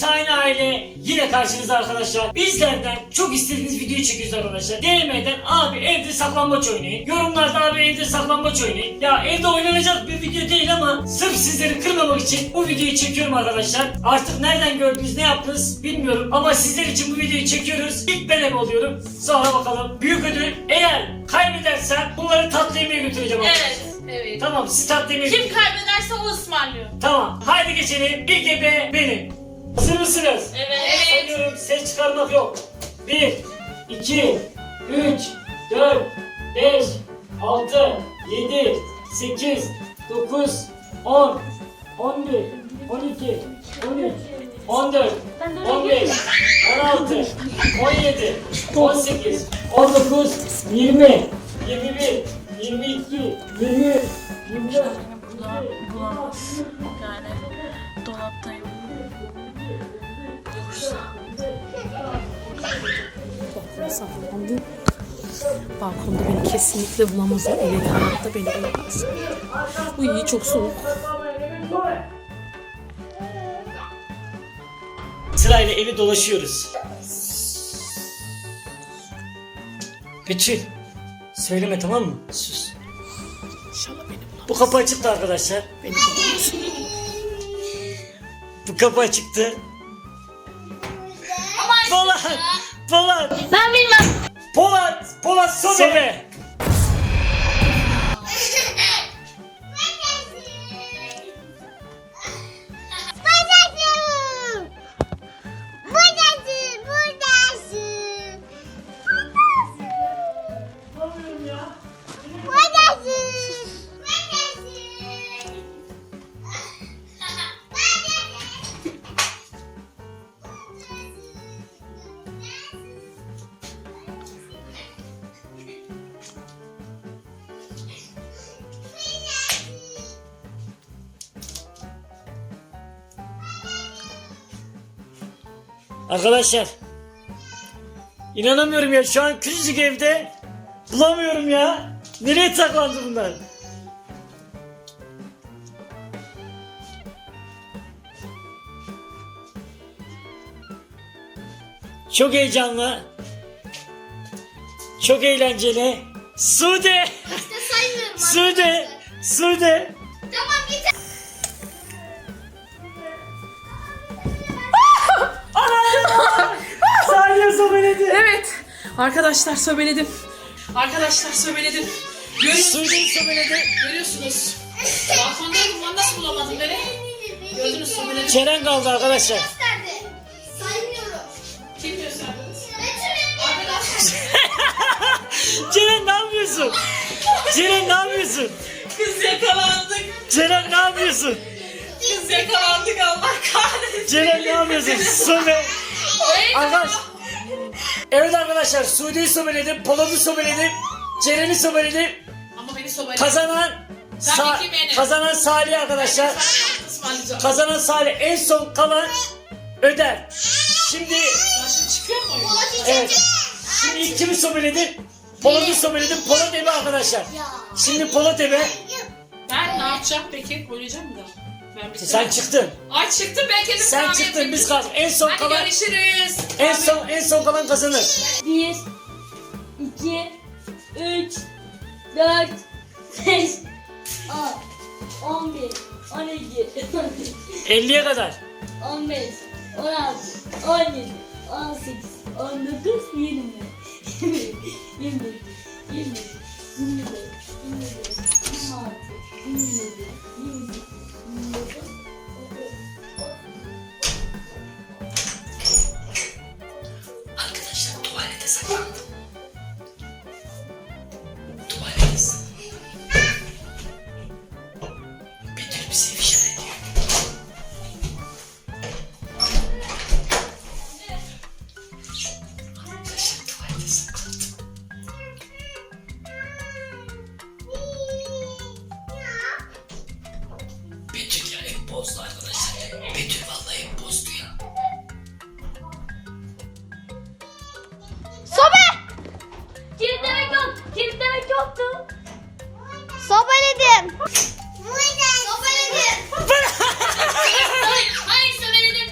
efsane aile yine karşınızda arkadaşlar. Bizlerden çok istediğiniz videoyu çekiyoruz arkadaşlar. DM'den abi evde saklambaç oynayın. Yorumlarda abi evde saklambaç oynayın. Ya evde oynanacak bir video değil ama sırf sizleri kırmamak için bu videoyu çekiyorum arkadaşlar. Artık nereden gördünüz ne yaptınız bilmiyorum ama sizler için bu videoyu çekiyoruz. İlk ben ebe oluyorum. Sonra bakalım. Büyük ödül eğer kaybedersem bunları tatlı yemeğe götüreceğim arkadaşlar. Evet. Evet. Tamam siz tatlı yemeğe Kim kaybederse o ısmarlıyor. Tamam haydi geçelim. İlk ebe benim. Hazır mısınız? Evet. Sayıyorum ses çıkarmak yok. 1, 2, 3, 4, 5, 6, 7, 8, 9, 10, 11, 12, 13, 14, 15, 16, 17, 18, 19, 20, 21, 22, 23, 24, Bulamaz. Yani dolaptayım. Saklandı. Balkonda beni kesinlikle bulamaz. O evde hayatta beni bulamaz. Bu iyi çok soğuk. Sırayla evi dolaşıyoruz. Betül. Söyleme tamam mı? Sus. İnşallah beni bulamaz. Bu kapı açıktı arkadaşlar. Beni bulamaz. Bu kapı açıktı. Polat! Polat! Ben bilmem. Polat! Polat sobe! Buradasın. Arkadaşlar. İnanamıyorum ya şu an küçücük evde bulamıyorum ya. Nereye saklandı bunlar? Çok heyecanlı. Çok eğlenceli. Sude! Saymıyorum. Sude! Sude! Tamam git. Sobeledi. Evet. Arkadaşlar söbeledim. Arkadaşlar söbeledim. Görüyorsunuz. Sobeledi. Görüyorsunuz. Balkondaydım lan nasıl bulamadım beni? Gördünüz söbeledim. Ceren kaldı arkadaşlar. Gösterdi. Kim gösterdiniz? Betül. Arkadaşlar. Ceren ne yapıyorsun? Ceren ne yapıyorsun? Kız yakalandık. Ceren ne yapıyorsun? Kız yakalandık Allah kahretsin. Ceren ne yapıyorsun? Sobe. Arkadaş. Evet arkadaşlar Suudi'yi sobeledim, Polat'ı sobeledim, Ceren'i sobeledim. Ama beni sobeledim. Kazanan Sa- Tabii ki benim. kazanan Salih arkadaşlar. Kazanan Salih en son kalan öder. Şimdi Başım çıkıyor mu? evet. Şimdi ilk kimi sobeledim? Polat'ı sobeledim. Polat ebe arkadaşlar. Şimdi Polat ebe. Ben ne yapacağım peki? Oynayacağım mı da? Ben. Sen çıktın. Ay çıktım ben kendim Sen çıktın biz kaldık. En son Hadi kalan görüşürüz. en son en son kalan kazanır. 1 2 3 4 5 10 11 12 50'ye kadar. 15 16 17 18 19 20 20 21 22 24 25 26 27 28 bozdu arkadaşlar. Betül vallahi bozdu ya. Kilitlemek yok. Kilitlemek yoktu. Sobeledim. Sobeledim. Hayır, hayır söyledim.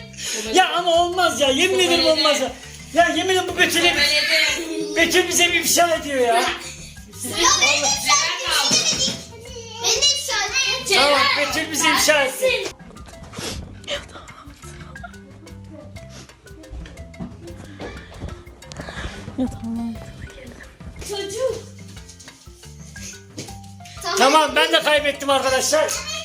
Ya ama yemin ederim olmaz ya. Ya yemin ederim bu Betül'e Betül bize bir ifşa ediyor ya. Ya ben de ifşa ettim. Ben de Tamam bize ifşa etti. Çocuk. Tamam ben de kaybettim. Arkadaşlar.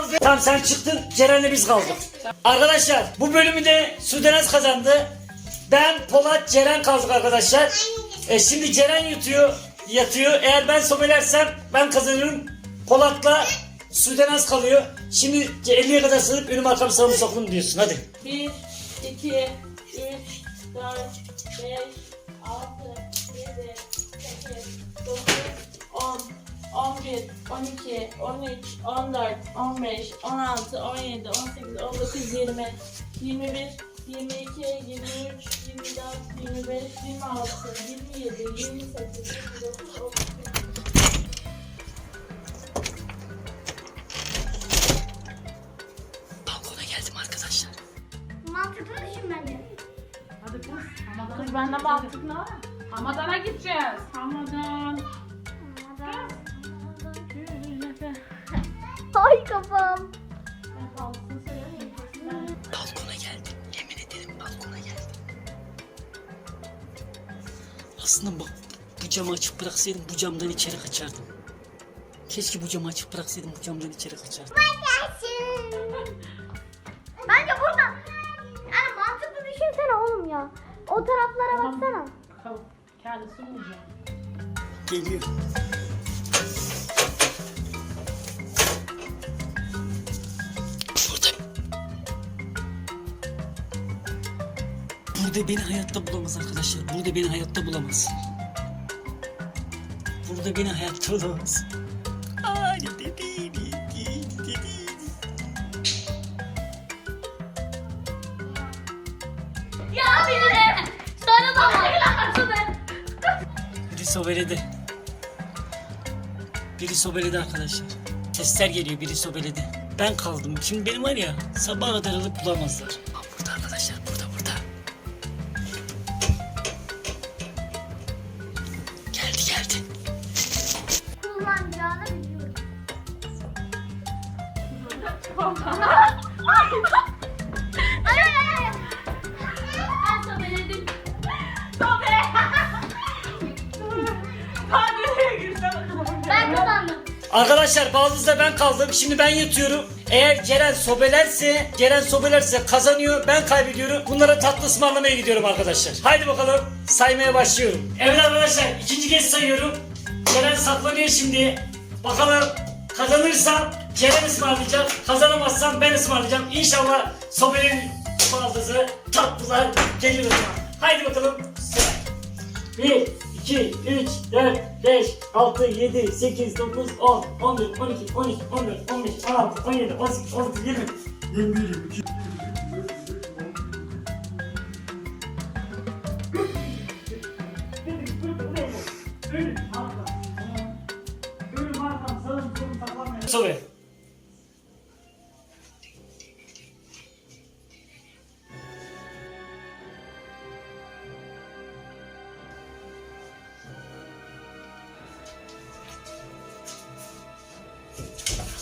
Kaldı? Tamam sen çıktın. Ceren'le biz kaldık. Arkadaşlar bu bölümü de Sudenaz kazandı. Ben, Polat, Ceren kaldık arkadaşlar. E, şimdi Ceren yatıyor. Yatıyor. Eğer ben sobelersem ben kazanıyorum. Polat'la Sudenaz kalıyor. Şimdi 50'ye kadar sığıp önüm arkam sağımı sokun diyorsun. Hadi. 1, 2, 12, 13, 14, 15, 16, 17, 18, 19, 20, 21, 22, 23, 24, 25, 26, 27, 28, 29, 30. Balkona geldim arkadaşlar. Mantıklı düşün bence. Kız bende mantık ne var? Hamadan'a gideceğiz. Hamadan. Aslında bak bu camı açık bıraksaydım bu camdan içeri kaçardım. Keşke bu camı açık bıraksaydım bu camdan içeri kaçardım. Bence burada. Yani mantıklı düşünsene oğlum ya. O taraflara baksana. Kendisi bulacak. Geliyor. Burada beni hayatta bulamaz arkadaşlar. Burada beni hayatta bulamaz. Burada beni hayatta bulamaz. Ay, dedi, dedi. Ya bir de. Sana da bak. Biri sobeledi. Biri sobeledi arkadaşlar. Sesler geliyor biri sobeledi. Ben kaldım. Şimdi benim var ya sabaha kadar alıp bulamazlar. Burada arkadaşlar burada Arkadaşlar baldızda ben kaldım. Şimdi ben yatıyorum. Eğer Ceren sobelerse, Ceren sobelerse kazanıyor. Ben kaybediyorum. Bunlara tatlı ısmarlamaya gidiyorum arkadaşlar. Haydi bakalım saymaya başlıyorum. Evet arkadaşlar ikinci kez sayıyorum. Ceren saklanıyor şimdi. Bakalım kazanırsam Ceren ısmarlayacak. Kazanamazsam ben ısmarlayacağım. İnşallah sobelerin baldızı tatlılar gelir o zaman. Haydi bakalım. Sıra. 1, 2, 3, 4, 5, 6, 7, 8, 9, 10, 11, 12, 13, 14, 15, 16, 17, 18, 19, 20. 21, 22. Sobe.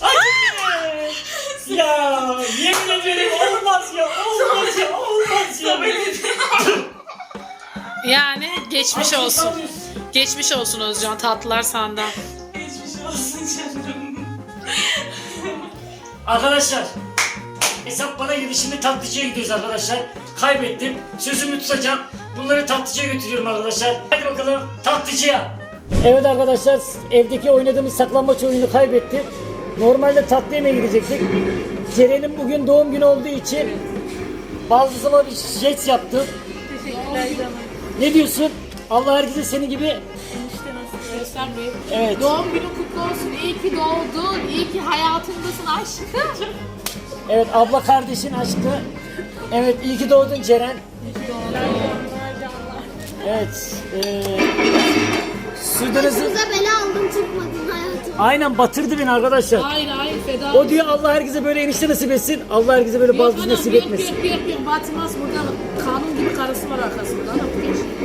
Ay! ya yemin ederim olmaz ya olmaz ya olmaz ya. Yani geçmiş Ay, olsun. Geçmiş olsun Özcan. Tatlılar senden. Arkadaşlar hesap bana girdi şimdi tatlıcıya gidiyoruz arkadaşlar. Kaybettim. Sözümü tutacağım. Bunları tatlıcıya götürüyorum arkadaşlar. Hadi bakalım tatlıcıya. Evet arkadaşlar evdeki oynadığımız saklambaç oyunu kaybettik. Normalde tatlı yemeğe gidecektik. Ceren'in bugün doğum günü olduğu için bazısına bir jest yaptım. Teşekkürler. Ne diyorsun? Allah herkese senin gibi Bey. evet. Doğum günün kutlu olsun. İyi ki doğdun. İyi ki hayatımdasın aşkım. Evet abla kardeşin aşkı Evet iyi ki doğdun Ceren. Evet. Eee Sudanızı Kıza bela aldım çıkmadım hayatım. aynen batırdı beni arkadaşlar. Hayır hayır feda. O diyor Allah herkese böyle enişte nasip etsin. Allah herkese böyle bazı nasip etmesin. Yok yok yok batmaz burada kanun gibi karısı var arkasında.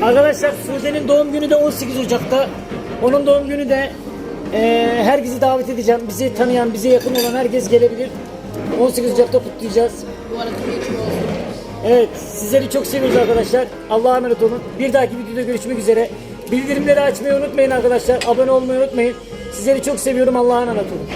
Arkadaşlar Sude'nin doğum günü de 18 Ocak'ta. Onun doğum günü de eee herkesi davet edeceğim. Bizi tanıyan, bize yakın olan herkes gelebilir. 18 Ocak'ta kutlayacağız. Bu arada. Evet, sizleri çok seviyoruz arkadaşlar. Allah'a emanet olun. Bir dahaki videoda görüşmek üzere. Bildirimleri açmayı unutmayın arkadaşlar. Abone olmayı unutmayın. Sizleri çok seviyorum. Allah'a emanet olun.